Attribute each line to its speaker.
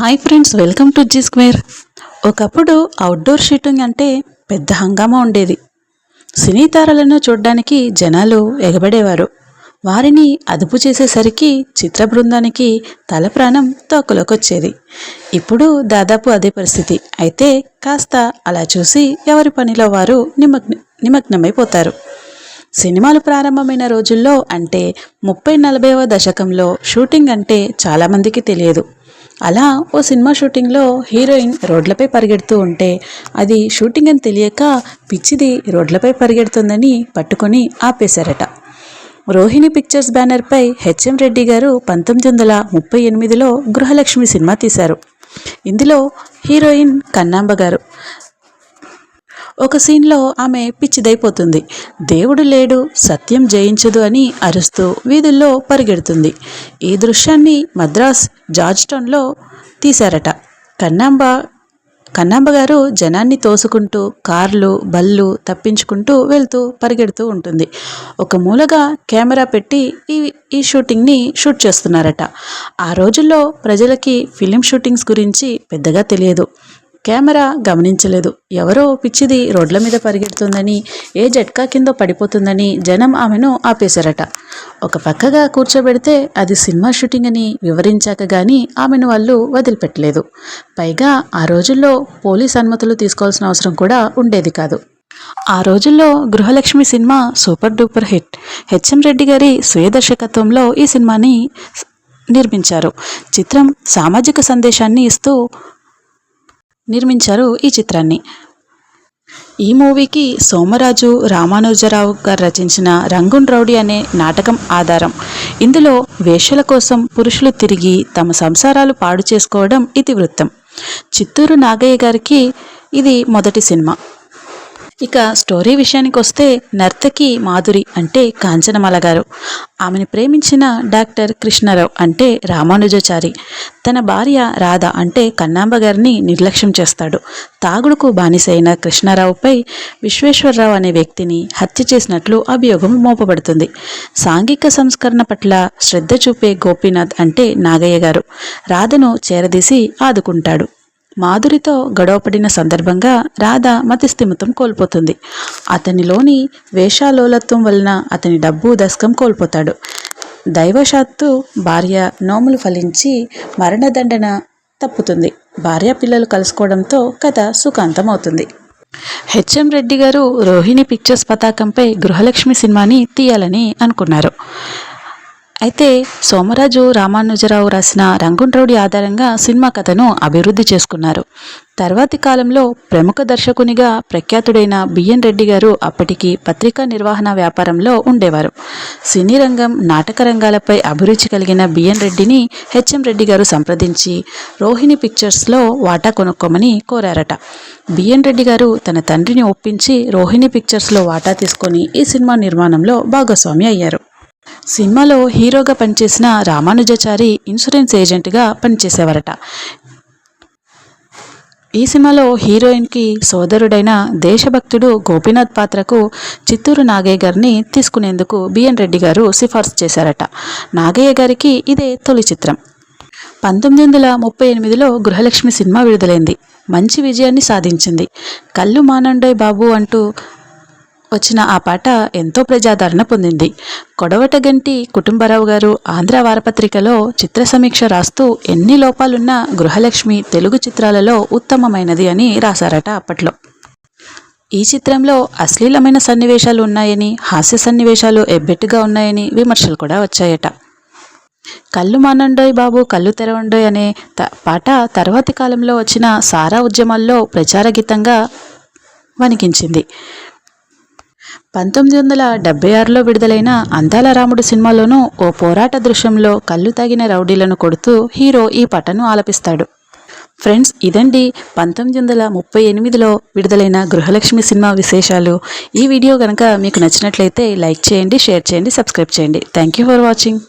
Speaker 1: Hi friends welcome to G square. ఒకప్పుడు outdoor shooting అంటే పెద్ద హంగామా ఉండేది. సినీ తారలను చూడడానికి జనాలు ఎగబడేవారు. వారిని అదుపు చేసేసరికి చిత్ర బృందానికి తల ప్రాణం తోకలోకొచ్చేది. ఇప్పుడు దాదాపు అదే పరిస్థితి. అయితే కాస్త అలా చూసి ఎవరి పనిలో వారు నిమగ్న నిమగ్నమైపోతారు. సినిమాలు ప్రారంభమైన రోజుల్లో అంటే ముప్పై నలభైవ దశకంలో షూటింగ్ అంటే చాలామందికి తెలియదు. అలా ఓ సినిమా షూటింగ్లో హీరోయిన్ రోడ్లపై పరిగెడుతూ ఉంటే అది షూటింగ్ అని తెలియక పిచ్చిది రోడ్లపై పరిగెడుతుందని పట్టుకొని ఆపేశారట. రోహిణి పిక్చర్స్ బ్యానర్పై హెచ్ఎం రెడ్డి గారు పంతొమ్మిది వందల ముప్పై ఎనిమిదిలో గృహలక్ష్మి సినిమా తీశారు. ఇందులో హీరోయిన్ కన్నాంబ గారు. ఒక సీన్లో ఆమె పిచ్చిదైపోతుంది. దేవుడు లేడు సత్యం జయించదు అని అరుస్తూ వీధుల్లో పరిగెడుతుంది. ఈ దృశ్యాన్ని మద్రాస్ జార్జ్టౌన్లో తీశారట. కన్నాంబ కన్నాంబ గారు జనాన్ని తోసుకుంటూ కార్లు బళ్ళు తప్పించుకుంటూ వెళ్తూ పరిగెడుతూ ఉంటుంది. ఒక మూలగా కెమెరా పెట్టి ఈ ఈ షూటింగ్ని షూట్ చేస్తున్నారట. ఆ రోజుల్లో ప్రజలకి ఫిలిం షూటింగ్స్ గురించి పెద్దగా తెలియదు. కెమెరా గమనించలేదు. ఎవరో పిచ్చిది రోడ్ల మీద పరిగెడుతుందని ఏ జట్కా కింద పడిపోతుందని జనం ఆమెను ఆపేశారట. ఒక పక్కగా కూర్చోబెడితే అది సినిమా షూటింగ్ అని వివరించాక గాని ఆమెను వాళ్ళు వదిలిపెట్టలేదు. పైగా ఆ రోజుల్లో పోలీస్ అనుమతులు తీసుకోవాల్సిన అవసరం కూడా ఉండేది కాదు. ఆ రోజుల్లో Gruhalakshmi cinema super duper hit. HM Reddy గారి స్వీయ దర్శకత్వంలో ఈ సినిమాని నిర్మించారు. చిత్రం సామాజిక సందేశాన్ని ఇస్తూ నిర్మించారు ఈ చిత్రాన్ని. ఈ మూవీకి సోమరాజు రామానుజరావు గారు రచించిన రంగున్ రౌడీ అనే నాటకం ఆధారం. ఇందులో వేషల కోసం పురుషులు తిరిగి తమ సంసారాలు పాడు చేసుకోవడం ఇతివృత్తం. చిత్తూరు నాగయ్య గారికి ఇది మొదటి సినిమా. ఇక స్టోరీ విషయానికి వస్తే నర్తకి మాధురి అంటే కాంచనమాల గారు. ఆమెను ప్రేమించిన డాక్టర్ కృష్ణారావు అంటే రామానుజాచారి. తన భార్య రాధ అంటే కన్నాంబ గారిని నిర్లక్ష్యం చేస్తాడు. తాగుడుకు బానిసైన కృష్ణారావుపై విశ్వేశ్వరరావు అనే వ్యక్తిని హత్య చేసినట్లు అభియోగం మోపబడుతుంది. సాంఘిక సంస్కరణ పట్ల శ్రద్ధ చూపే గోపీనాథ్ అంటే నాగయ్య గారు. రాధను చేరదీసి ఆదుకుంటాడు. మాధురితో గొడవపడిన సందర్భంగా రాధ మతిస్థిమితం కోల్పోతుంది. అతనిలోని వేషాలోలత్వం వలన అతని డబ్బు దశకం కోల్పోతాడు. దైవశాత్తు భార్య నోములు ఫలించి మరణదండన తప్పుతుంది. భార్య పిల్లలు కలుసుకోవడంతో కథ సుఖాంతం అవుతుంది హెచ్ఎం రెడ్డి గారు రోహిణి పిక్చర్స్ పతాకంపై గృహలక్ష్మి సినిమాని తీయాలని అనుకున్నారు. అయితే సోమరాజు రామానుజరావు రాసిన రంగున్ రౌడీ ఆధారంగా సినిమా కథను అభివృద్ధి చేసుకున్నారు. తర్వాతి కాలంలో ప్రముఖ దర్శకునిగా ప్రఖ్యాతుడైన బిఎన్ రెడ్డి గారు అప్పటికి పత్రికా నిర్వహణ వ్యాపారంలో ఉండేవారు. సినీ రంగం నాటక రంగాలపై అభిరుచి కలిగిన బిఎన్ రెడ్డిని హెచ్ఎం రెడ్డి గారు సంప్రదించి రోహిణి పిక్చర్స్లో వాటా కొనుక్కోమని కోరారట. బిఎన్ రెడ్డి గారు తన తండ్రిని ఒప్పించి రోహిణి పిక్చర్స్లో వాటా తీసుకొని ఈ సినిమా నిర్మాణంలో భాగస్వామి అయ్యారు. సినిమాలో హీరోగా పనిచేసిన రామానుజాచారి ఇన్సూరెన్స్ ఏజెంట్గా పనిచేసేవారట. ఈ సినిమాలో హీరోయిన్కి సోదరుడైన దేశభక్తుడు గోపీనాథ్ పాత్రకు చిత్తూరు నాగయ్య గారిని తీసుకునేందుకు బిఎన్ రెడ్డి గారు సిఫార్సు చేశారట. నాగయ్య గారికి ఇదే తొలి చిత్రం. పంతొమ్మిది వందల ముప్పై ఎనిమిదిలో గృహలక్ష్మి సినిమా విడుదలైంది. మంచి విజయాన్ని సాధించింది. కళ్ళు మానండోయ్ బాబు అంటూ వచ్చిన ఆ పాట ఎంతో ప్రజాదరణ పొందింది. కొడవటగంటి కుటుంబరావు గారు ఆంధ్ర వారపత్రికలో చిత్ర సమీక్ష రాస్తూ ఎన్ని లోపాలున్నా గృహలక్ష్మి తెలుగు చిత్రాలలో ఉత్తమమైనది అని రాశారట అప్పట్లో. ఈ చిత్రంలో అశ్లీలమైన సన్నివేశాలు ఉన్నాయని హాస్య సన్నివేశాలు ఎబ్బెట్టుగా ఉన్నాయని విమర్శలు కూడా వచ్చాయట. కళ్ళు మానండోయ్ బాబు కళ్ళు తెరవండోయ్ అనే పాట తర్వాతి కాలంలో వచ్చిన సారా ఉద్యమాల్లో ప్రచార గీతంగా వణికించింది. పంతొమ్మిది వందల డెబ్బై ఆరులో విడుదలైన అందాల రాముడు సినిమాలోనూ ఓ పోరాట దృశ్యంలో కళ్ళు తాగిన రౌడీలను కొడుతూ హీరో ఈ పటను ఆలపిస్తాడు. ఫ్రెండ్స్ ఇదండి పంతొమ్మిది వందల ముప్పై ఎనిమిదిలో విడుదలైన గృహలక్ష్మి సినిమా విశేషాలు. ఈ వీడియో కనుక మీకు నచ్చినట్లయితే లైక్ చేయండి షేర్ చేయండి సబ్స్క్రైబ్ చేయండి. Thank you for watching.